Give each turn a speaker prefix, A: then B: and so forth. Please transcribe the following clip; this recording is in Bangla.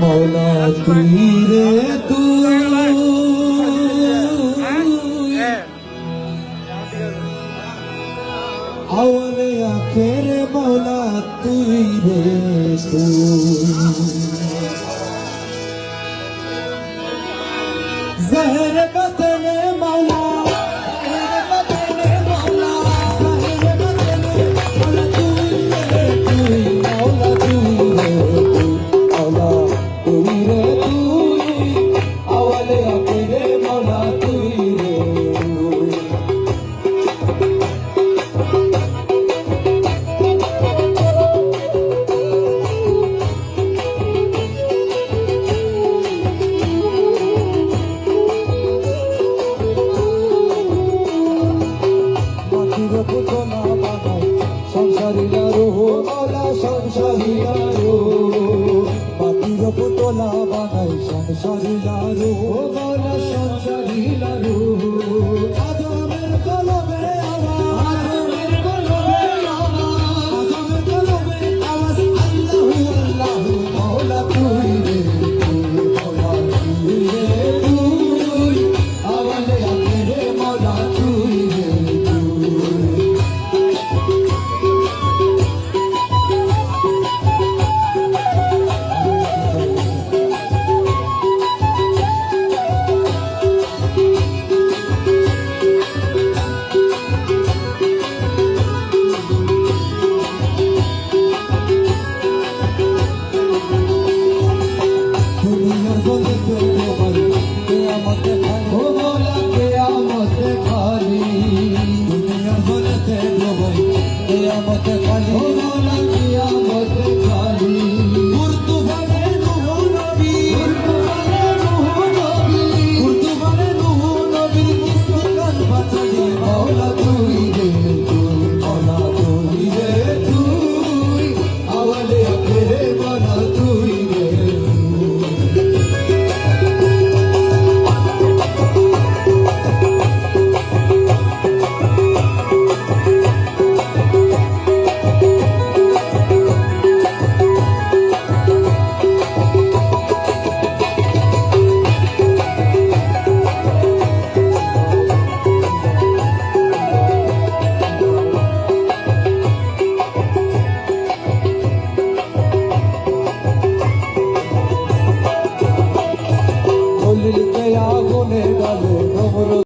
A: মৌলা তুই রে তুই। আওয়ালে আখেরে মৌলা তুই রে তুই। জহর মাটির পুতলা বানাই সংসারীরা রোহ বলা সংসারীরা মাটির পুতলা বানাই সংসারীরা রোহ সংসারীরা I'm